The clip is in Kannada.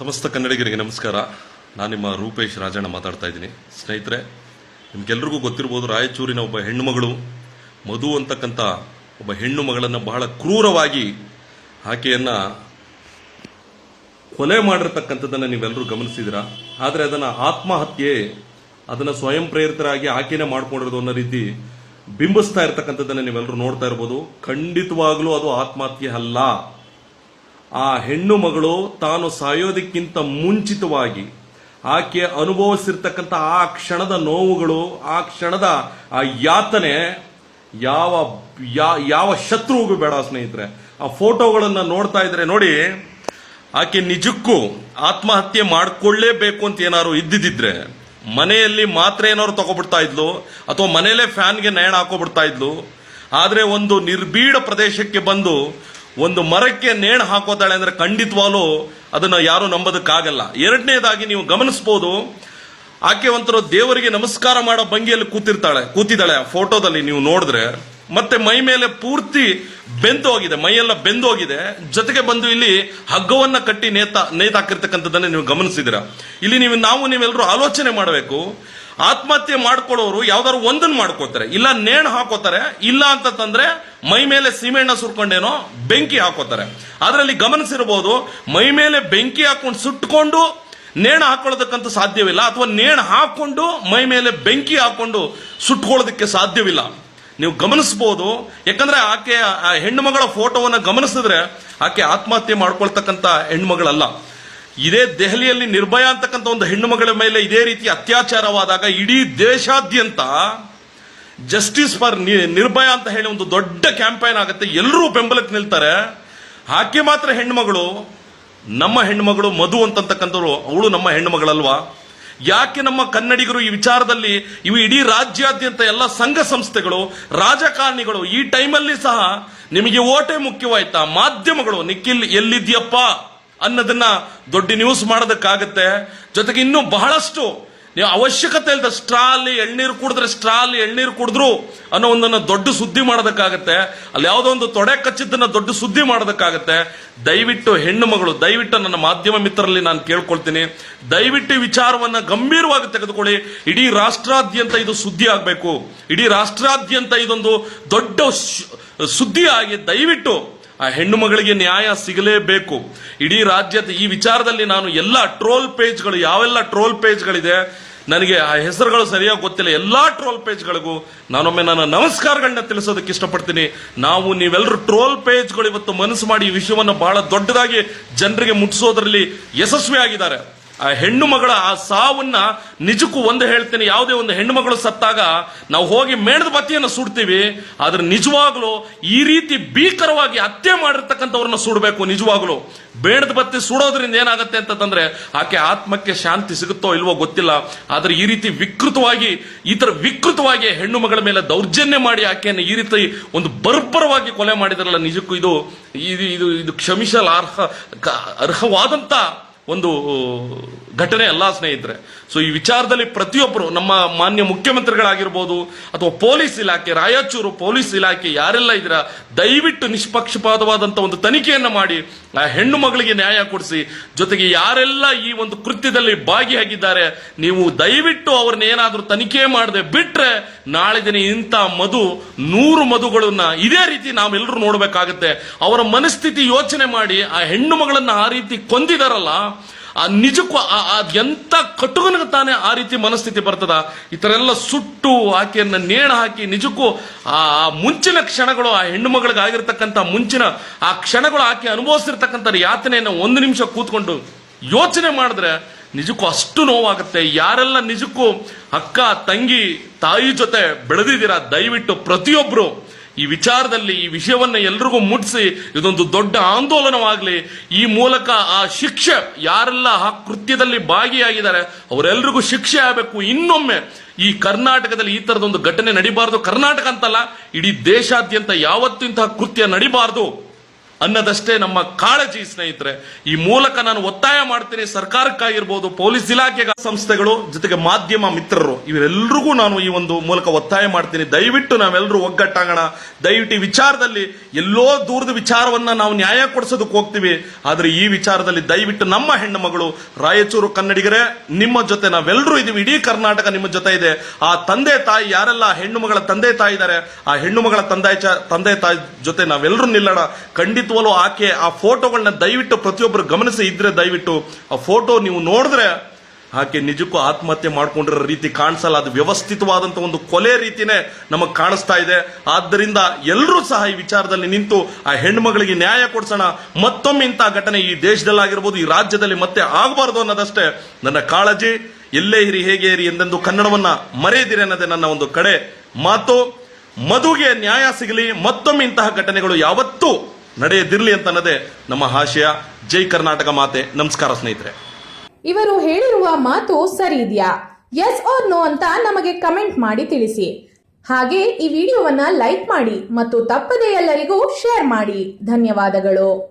ಸಮಸ್ತ ಕನ್ನಡಿಗರಿಗೆ ನಮಸ್ಕಾರ. ನಾನು ನಿಮ್ಮ ರೂಪೇಶ್ ರಾಜಣ್ಣ ಮಾತಾಡ್ತಾ ಇದ್ದೀನಿ. ಸ್ನೇಹಿತರೆ, ನಿಮ್ಗೆಲ್ರಿಗೂ ಗೊತ್ತಿರ್ಬೋದು ರಾಯಚೂರಿನ ಒಬ್ಬ ಹೆಣ್ಣುಮಗಳು, ಮಧು ಅಂತಕ್ಕಂಥ ಒಬ್ಬ ಹೆಣ್ಣು ಮಗಳನ್ನು ಬಹಳ ಕ್ರೂರವಾಗಿ ಆಕೆಯನ್ನ ಕೊಲೆ ಮಾಡಿರ್ತಕ್ಕಂಥದ್ದನ್ನು ನೀವೆಲ್ಲರೂ ಗಮನಿಸಿದಿರಾ ಆದರೆ ಅದನ್ನು ಆತ್ಮಹತ್ಯೆ, ಅದನ್ನು ಸ್ವಯಂ ಪ್ರೇರಿತರಾಗಿ ಆಕೆನೇ ಮಾಡ್ಕೊಂಡಿರೋದು ಅನ್ನೋ ರೀತಿ ಬಿಂಬಿಸ್ತಾ ಇರ್ತಕ್ಕಂಥದ್ದನ್ನು ನೀವೆಲ್ಲರೂ ನೋಡ್ತಾ ಇರ್ಬೋದು. ಖಂಡಿತವಾಗ್ಲೂ ಅದು ಆತ್ಮಹತ್ಯೆ ಅಲ್ಲ. ಆ ಹೆಣ್ಣು ಮಗಳು ತಾನು ಸಾಯೋದಕ್ಕಿಂತ ಮುಂಚಿತವಾಗಿ ಆಕೆ ಅನುಭವಿಸಿರ್ತಕ್ಕಂಥ ಆ ಕ್ಷಣದ ನೋವುಗಳು, ಆ ಕ್ಷಣದ ಆ ಯಾತನೆ ಯಾವ ಯಾವ ಶತ್ರುವಿಗೂ ಬೇಡ ಸ್ನೇಹಿತರೆ. ಆ ಫೋಟೋಗಳನ್ನು ನೋಡ್ತಾ ಇದ್ರೆ ನೋಡಿ, ಆಕೆ ನಿಜಕ್ಕೂ ಆತ್ಮಹತ್ಯೆ ಮಾಡಿಕೊಳ್ಳೇಬೇಕು ಅಂತ ಏನಾದ್ರು ಇದ್ದಿದ್ದಿದ್ರೆ ಮನೆಯಲ್ಲಿ ಮಾತ್ರ ಏನಾದ್ರು ತಗೊಬಿಡ್ತಾ ಇದ್ಲು, ಅಥವಾ ಮನೆಯಲ್ಲೇ ಫ್ಯಾನ್ಗೆ ನಯಣ ಹಾಕೋಬಿಡ್ತಾ ಇದ್ಲು, ಆದರೆ ಒಂದು ನಿರ್ಬೀಡ ಪ್ರದೇಶಕ್ಕೆ ಬಂದು ಒಂದು ಮರಕ್ಕೆ ನೇಣು ಹಾಕೋತಾಳೆ ಅಂದ್ರೆ ಖಂಡಿತವಾಗ್ಲೂ ಅದನ್ನ ಯಾರು ನಂಬೋದಕ್ಕಾಗಲ್ಲ. ಎರಡನೇದಾಗಿ ನೀವು ಗಮನಿಸಬಹುದು ಆಕೆ ಒಂಥರ ದೇವರಿಗೆ ನಮಸ್ಕಾರ ಮಾಡೋ ಭಂಗಿಯಲ್ಲಿ ಕೂತಿರ್ತಾಳೆ, ಕೂತಿದ್ದಾಳೆ ಆ ಫೋಟೋದಲ್ಲಿ ನೀವು ನೋಡಿದ್ರೆ. ಮತ್ತೆ ಮೈ ಮೇಲೆ ಪೂರ್ತಿ ಬೆಂದು ಹೋಗಿದೆ, ಮೈಯೆಲ್ಲ ಬೆಂದು ಹೋಗಿದೆ. ಜೊತೆಗೆ ಬಂದು ಇಲ್ಲಿ ಹಗ್ಗವನ್ನ ಕಟ್ಟಿ ನೇತ, ನೇತಾಕಿರ್ತಕ್ಕಂಥದ್ದನ್ನ ನೀವು ಗಮನಿಸಿದಿರ ಇಲ್ಲಿ ನೀವು, ನಾವು ನೀವೆಲ್ಲರೂ ಆಲೋಚನೆ ಮಾಡಬೇಕು. ಆತ್ಮಹತ್ಯೆ ಮಾಡ್ಕೊಳ್ಳೋರು ಯಾವ್ದಾದ್ರು ಒಂದನ್ನು ಮಾಡ್ಕೋತಾರೆ. ಇಲ್ಲ ನೇಣು ಹಾಕೋತಾರೆ, ಇಲ್ಲ ಅಂತಂದ್ರೆ ಮೈ ಮೇಲೆ ಸೀಮೆಣ್ಣ ಸುರ್ಕೊಂಡೇನೋ ಬೆಂಕಿ ಹಾಕೋತಾರೆ. ಅದರಲ್ಲಿ ಗಮನಿಸಿರಬಹುದು ಮೈ ಮೇಲೆ ಬೆಂಕಿ ಹಾಕೊಂಡು ಸುಟ್ಕೊಂಡು ನೇಣು ಹಾಕೊಳ್ಳೋದಕ್ಕಂತೂ ಸಾಧ್ಯವಿಲ್ಲ, ಅಥವಾ ನೇಣು ಹಾಕೊಂಡು ಮೈ ಮೇಲೆ ಬೆಂಕಿ ಹಾಕೊಂಡು ಸುಟ್ಕೊಳ್ಳೋದಕ್ಕೆ ಸಾಧ್ಯವಿಲ್ಲ. ನೀವು ಗಮನಿಸಬಹುದು ಯಾಕಂದ್ರೆ ಆಕೆ ಆ ಹೆಣ್ಣು ಮಗಳ ಫೋಟೋವನ್ನು ಗಮನಿಸಿದ್ರೆ ಆಕೆ ಆತ್ಮಹತ್ಯೆ ಮಾಡ್ಕೊಳ್ತಕ್ಕಂಥ ಹೆಣ್ಮಗಳಲ್ಲ ಇದೇ ದೆಹಲಿಯಲ್ಲಿ ನಿರ್ಭಯ ಅಂತಕ್ಕಂಥ ಒಂದು ಹೆಣ್ಣು ಮಗಳ ಮೇಲೆ ಇದೇ ರೀತಿ ಅತ್ಯಾಚಾರವಾದಾಗ ಇಡೀ ದೇಶಾದ್ಯಂತ ಜಸ್ಟಿಸ್ ಫಾರ್ ನಿರ್ಭಯ ಅಂತ ಹೇಳಿ ಒಂದು ದೊಡ್ಡ ಕ್ಯಾಂಪೇನ್ ಆಗುತ್ತೆ. ಎಲ್ಲರೂ ಬೆಂಬಲಕ್ಕೆ ನಿಲ್ತಾರೆ. ಆಕೆ ಮಾತ್ರ ಹೆಣ್ಮಗಳು ನಮ್ಮ ಹೆಣ್ಮಗಳು ಮಧು ಅಂತಕ್ಕಂಥವ್ರು ಅವಳು ನಮ್ಮ ಹೆಣ್ಣುಮಗಳಲ್ವಾ ಯಾಕೆ ನಮ್ಮ ಕನ್ನಡಿಗರು ಈ ವಿಚಾರದಲ್ಲಿ ಇವು ಇಡೀ ರಾಜ್ಯಾದ್ಯಂತ ಎಲ್ಲ ಸಂಘ ಸಂಸ್ಥೆಗಳು, ರಾಜಕಾರಣಿಗಳು, ಈ ಟೈಮಲ್ಲಿ ಸಹ ನಿಮಗೆ ಓಟೆ ಮುಖ್ಯವಾಯ್ತಾ? ಮಾಧ್ಯಮಗಳು, ನಿಖಿಲ್ ಎಲ್ಲಿದ್ಯಪ್ಪ? ಅನ್ನೋದನ್ನ ದೊಡ್ಡ ನ್ಯೂಸ್ ಮಾಡೋದಕ್ಕಾಗತ್ತೆ. ಜೊತೆಗೆ ಇನ್ನೂ ಬಹಳಷ್ಟು ನೀವು ಅವಶ್ಯಕತೆ ಇಲ್ಲದ ಸ್ಟ್ರಾ ಅಲ್ಲಿ ಎಳ್ನೀರು ಕುಡಿದ್ರೆ ಸ್ಟ್ರಾ ಅಲ್ಲಿ ಎಳ್ನೀರು ಕುಡಿದ್ರು ಅನ್ನೋ ಒಂದನ್ನ ದೊಡ್ಡ ಸುದ್ದಿ ಮಾಡೋದಕ್ಕಾಗತ್ತೆ. ಅಲ್ಲಿ ಯಾವುದೋ ಒಂದು ತೊಡೆ ಕಚ್ಚಿದ್ದನ್ನ ದೊಡ್ಡ ಸುದ್ದಿ ಮಾಡೋದಕ್ಕಾಗತ್ತೆ. ದಯವಿಟ್ಟು ಹೆಣ್ಣು ಮಗಳು, ದಯವಿಟ್ಟು ನನ್ನ ಮಾಧ್ಯಮ ಮಿತ್ರರಲ್ಲಿ ನಾನು ಕೇಳ್ಕೊಳ್ತೀನಿ. ದಯವಿಟ್ಟು ವಿಚಾರವನ್ನ ಗಂಭೀರವಾಗಿ ತೆಗೆದುಕೊಳ್ಳಿ. ಇಡೀ ರಾಷ್ಟ್ರಾದ್ಯಂತ ಇದು ಸುದ್ದಿ ಆಗಬೇಕು. ಇಡೀ ರಾಷ್ಟ್ರಾದ್ಯಂತ ಇದೊಂದು ದೊಡ್ಡ ಶ್- ಸುದ್ದಿ ಆಗಿ ದಯವಿಟ್ಟು ಆ ಹೆಣ್ಣು ಮಗಳಿಗೆ ನ್ಯಾಯ ಸಿಗಲೇಬೇಕು. ಇಡೀ ರಾಜ್ಯದ ಈ ವಿಚಾರದಲ್ಲಿ ನಾನು ಎಲ್ಲ ಟ್ರೋಲ್ ಪೇಜ್ಗಳು, ಯಾವೆಲ್ಲ ಟ್ರೋಲ್ ಪೇಜ್ಗಳಿದೆ, ನನಗೆ ಆ ಹೆಸರುಗಳು ಸರಿಯಾಗಿ ಗೊತ್ತಿಲ್ಲ. ಎಲ್ಲಾ ಟ್ರೋಲ್ ಪೇಜ್ಗಳಿಗೂ ನಾನೊಮ್ಮೆ ನನ್ನ ನಮಸ್ಕಾರಗಳನ್ನ ತಿಳಿಸೋದಕ್ಕೆ ಇಷ್ಟಪಡ್ತೀನಿ. ನಾವು ನೀವೆಲ್ಲರೂ ಟ್ರೋಲ್ ಪೇಜ್ಗಳು ಇವತ್ತು ಮನಸ್ಸು ಮಾಡಿ ಈ ವಿಷಯವನ್ನು ಬಹಳ ದೊಡ್ಡದಾಗಿ ಜನರಿಗೆ ಮುಟ್ಟಿಸೋದ್ರಲ್ಲಿ ಯಶಸ್ವಿ ಆಗಿದ್ದಾರೆ ಆ ಹೆಣ್ಣು ಮಗಳ ಆ ಸಾವನ್ನ ನಿಜಕ್ಕೂ ಒಂದು ಹೇಳ್ತೇನೆ, ಯಾವುದೇ ಒಂದು ಹೆಣ್ಣು ಮಗಳು ಸತ್ತಾಗ ನಾವು ಹೋಗಿ ಮೇಣದ ಬತ್ತಿಯನ್ನು ಸುಡ್ತೀವಿ, ಆದ್ರೆ ನಿಜವಾಗ್ಲೂ ಈ ರೀತಿ ಭೀಕರವಾಗಿ ಹತ್ಯೆ ಮಾಡಿರ್ತಕ್ಕಂಥವ್ರನ್ನ ಸುಡಬೇಕು, ನಿಜವಾಗ್ಲೂ. ಬೇಣದ ಬತ್ತಿ ಸುಡೋದ್ರಿಂದ ಏನಾಗುತ್ತೆ ಅಂತಂದ್ರೆ ಆಕೆ ಆತ್ಮಕ್ಕೆ ಶಾಂತಿ ಸಿಗುತ್ತೋ ಇಲ್ವೋ ಗೊತ್ತಿಲ್ಲ, ಆದ್ರೆ ಈ ರೀತಿ ವಿಕೃತವಾಗಿ, ಈ ತರ ವಿಕೃತವಾಗಿ ಹೆಣ್ಣು ಮಗಳ ಮೇಲೆ ದೌರ್ಜನ್ಯ ಮಾಡಿ ಆಕೆಯನ್ನು ಈ ರೀತಿ ಒಂದು ಬರ್ಬರವಾಗಿ ಕೊಲೆ ಮಾಡಿದ್ರಲ್ಲ, ನಿಜಕ್ಕೂ ಇದು ಇದು ಇದು ಕ್ಷಮಿಸಲಾರ್ಹ ಅರ್ಹವಾದಂತ ಒಂದು ಘಟನೆ ಅಲ್ಲ ಸ್ನೇಹಿತರೆ. ಸೊ ಈ ವಿಚಾರದಲ್ಲಿ ಪ್ರತಿಯೊಬ್ಬರು ನಮ್ಮ ಮಾನ್ಯ ಮುಖ್ಯಮಂತ್ರಿಗಳಾಗಿರ್ಬೋದು ಅಥವಾ ಪೊಲೀಸ್ ಇಲಾಖೆ, ರಾಯಚೂರು ಪೊಲೀಸ್ ಇಲಾಖೆ ಯಾರೆಲ್ಲ ಇದ್ದೀರಾ, ದಯವಿಟ್ಟು ನಿಷ್ಪಕ್ಷಪಾತವಾದಂತ ಒಂದು ತನಿಖೆಯನ್ನು ಮಾಡಿ, ಆ ಹೆಣ್ಣು ಮಗಳಿಗೆ ನ್ಯಾಯ ಕೊಡಿಸಿ. ಜೊತೆಗೆ ಯಾರೆಲ್ಲ ಈ ಒಂದು ಕೃತ್ಯದಲ್ಲಿ ಭಾಗಿಯಾಗಿದ್ದಾರೆ, ನೀವು ದಯವಿಟ್ಟು ಅವ್ರನ್ನ ಏನಾದರೂ ತನಿಖೆ ಮಾಡದೆ ಬಿಟ್ರೆ ನಾಳೆ ದಿನ ಇಂಥ ಮಧು ನೂರು ಮಧುಗಳನ್ನ ಇದೇ ರೀತಿ ನಾವೆಲ್ಲರೂ ನೋಡ್ಬೇಕಾಗತ್ತೆ. ಅವರ ಮನಸ್ಥಿತಿ ಯೋಚನೆ ಮಾಡಿ ಆ ಹೆಣ್ಣು ಮಗಳನ್ನು ಆ ರೀತಿ ಕೊಂದಿದಾರಲ್ಲ ಆ ನಿಜಕ್ಕೂ ಎಂತ ಕಟುಗನಿಗೆ ತಾನೇ ಆ ರೀತಿ ಮನಸ್ಥಿತಿ ಬರ್ತದ? ಈ ಥರ ಎಲ್ಲ ಸುಟ್ಟು ಆಕೆಯನ್ನ ನೇಣ ಹಾಕಿ ನಿಜಕ್ಕೂ ಆ ಮುಂಚಿನ ಕ್ಷಣಗಳು, ಆ ಹೆಣ್ಣು ಮಗಳಿಗೆ ಆಗಿರ್ತಕ್ಕಂಥ ಮುಂಚಿನ ಆ ಕ್ಷಣಗಳು ಆಕೆ ಅನುಭವಿಸಿರ್ತಕ್ಕಂಥ ಯಾತನೆಯನ್ನು ಒಂದು ನಿಮಿಷ ಕೂತ್ಕೊಂಡು ಯೋಚನೆ ಮಾಡಿದ್ರೆ ನಿಜಕ್ಕೂ ಅಷ್ಟು ನೋವಾಗುತ್ತೆ. ಯಾರೆಲ್ಲ ನಿಜಕ್ಕೂ ಅಕ್ಕ, ತಂಗಿ, ತಾಯಿ ಜೊತೆ ಬೆಳೆದಿದ್ದೀರಾ? ದಯವಿಟ್ಟು ಪ್ರತಿಯೊಬ್ರು ಈ ವಿಚಾರದಲ್ಲಿ ಈ ವಿಷಯವನ್ನ ಎಲ್ರಿಗೂ ಮುಟ್ಟಿಸಿ ಇದೊಂದು ದೊಡ್ಡ ಆಂದೋಲನವಾಗಲಿ, ಈ ಮೂಲಕ ಆ ಶಿಕ್ಷೆ ಯಾರೆಲ್ಲ ಆ ಕೃತ್ಯದಲ್ಲಿ ಭಾಗಿಯಾಗಿದ್ದಾರೆ, ಅವರೆಲ್ರಿಗೂ ಶಿಕ್ಷೆ ಆಗಬೇಕು. ಇನ್ನೊಮ್ಮೆ ಈ ಕರ್ನಾಟಕದಲ್ಲಿ ಈ ತರದೊಂದು ಘಟನೆ ನಡಿಬಾರದು. ಕರ್ನಾಟಕ ಅಂತಲ್ಲ, ಇಡೀ ದೇಶಾದ್ಯಂತ ಯಾವತ್ತೂ ಇಂತಹ ಕೃತ್ಯ ನಡಿಬಾರದು. ಅನ್ನೋದಷ್ಟೇ ನಮ್ಮ ಕಾಳಜಿ ಸ್ನೇಹಿತರೆ, ಈ ಮೂಲಕ ನಾನು ಒತ್ತಾಯ ಮಾಡ್ತೀನಿ ಸರ್ಕಾರಕ್ಕಾಗಿರ್ಬೋದು, ಪೊಲೀಸ್ ಇಲಾಖೆ ಸಂಸ್ಥೆಗಳು, ಜೊತೆಗೆ ಮಾಧ್ಯಮ ಮಿತ್ರರು ಇವರೆಲ್ಲರಿಗೂ ನಾನು ಈ ಒಂದು ಮೂಲಕ ಒತ್ತಾಯ ಮಾಡ್ತೀನಿ. ದಯವಿಟ್ಟು ನಾವೆಲ್ಲರೂ ಒಗ್ಗಟ್ಟಾಗೋಣ. ದಯವಿಟ್ಟು ಈ ವಿಚಾರದಲ್ಲಿ ಎಲ್ಲೋ ದೂರದ ವಿಚಾರವನ್ನ ನಾವು ನ್ಯಾಯ ಕೊಡಿಸೋದಕ್ಕೆ ಹೋಗ್ತೀವಿ. ಆದರೆ ಈ ವಿಚಾರದಲ್ಲಿ ದಯವಿಟ್ಟು ನಮ್ಮ ಹೆಣ್ಣು ಮಗಳು, ರಾಯಚೂರು ಕನ್ನಡಿಗರೇ, ನಿಮ್ಮ ಜೊತೆ ನಾವೆಲ್ಲರೂ ಇದೀವಿ. ಇಡೀ ಕರ್ನಾಟಕ ನಿಮ್ಮ ಜೊತೆ ಇದೆ. ಆ ತಂದೆ ತಾಯಿ, ಯಾರೆಲ್ಲ ಹೆಣ್ಣು ಮಗಳ ತಂದೆ ತಾಯಿ ಇದ್ದಾರೆ, ಆ ಹೆಣ್ಣು ಮಗಳ ತಂದೆ ತಂದೆ ತಾಯಿ ಜೊತೆ ನಾವೆಲ್ಲರೂ ನಿಲ್ಲೋಣ. ಖಂಡಿತವಲ್ಲೂ ಆಕೆ ಆ ಫೋಟೋಗಳನ್ನ ದಯವಿಟ್ಟು ಪ್ರತಿಯೊಬ್ಬರು ಗಮನಿಸಿ ಇದ್ರೆ ದಯವಿಟ್ಟು ಆ ಫೋಟೋ ನೀವು ನೋಡಿದ್ರೆ ಆಕೆ ನಿಜಕ್ಕೂ ಆತ್ಮಹತ್ಯೆ ಮಾಡ್ಕೊಂಡಿರೋ ರೀತಿ ಕಾಣಿಸಲ್ಲ. ಅದು ವ್ಯವಸ್ಥಿತವಾದಂತ ಒಂದು ಕೊಲೆ ರೀತಿನೇ ನಮಗೆ ಕಾಣಿಸ್ತಾ ಇದೆ. ಆದ್ದರಿಂದ ಎಲ್ಲರೂ ಸಹ ಈ ವಿಚಾರದಲ್ಲಿ ನಿಂತು ಆ ಹೆಣ್ಮಗಳಿಗೆ ನ್ಯಾಯ ಕೊಡಿಸೋಣ. ಮತ್ತೊಮ್ಮೆ ಇಂಥ ಘಟನೆ ಈ ದೇಶದಲ್ಲಾಗಿರ್ಬೋದು, ಈ ರಾಜ್ಯದಲ್ಲಿ ಮತ್ತೆ ಆಗಬಾರ್ದು ಅನ್ನೋದಷ್ಟೇ. ನನ್ನ ಕಾಳಜಿ, ಎಲ್ಲೇ ಇರಿ, ಹೇಗೆ ಇರಿ ಎಂದೆಂದು ಕನ್ನಡವನ್ನ ಮರೆಯದಿರಿ ಅನ್ನೋದೇ ನನ್ನ ಒಂದು ಕಡೆ ಮಾತು. ಮಧುಗೆ ನ್ಯಾಯ ಸಿಗಲಿ. ಮತ್ತೊಮ್ಮೆ ಇಂತಹ ಘಟನೆಗಳು ಯಾವತ್ತೂ ನಡೆಯದಿರಲಿ ಅಂತ ಅನ್ನೋದೇ ನಮ್ಮ ಆಶಯ ಜೈ ಕರ್ನಾಟಕ ಮಾತೆ. ನಮಸ್ಕಾರ ಸ್ನೇಹಿತರೆ. ಇವರು ಹೇಳಿರುವ ಮಾತು ಸರಿ ಇದೆಯಾ? ಎಸ್ ಆರ್ ನೋ ಅಂತ ನಮಗೆ ಕಮೆಂಟ್ ಮಾಡಿ ತಿಳಿಸಿ. ಹಾಗೆ ಈ ವಿಡಿಯೋವನ್ನ ಲೈಕ್ ಮಾಡಿ ಮತ್ತು ತಪ್ಪದೇ ಎಲ್ಲರಿಗೂ ಶೇರ್ ಮಾಡಿ. ಧನ್ಯವಾದಗಳು.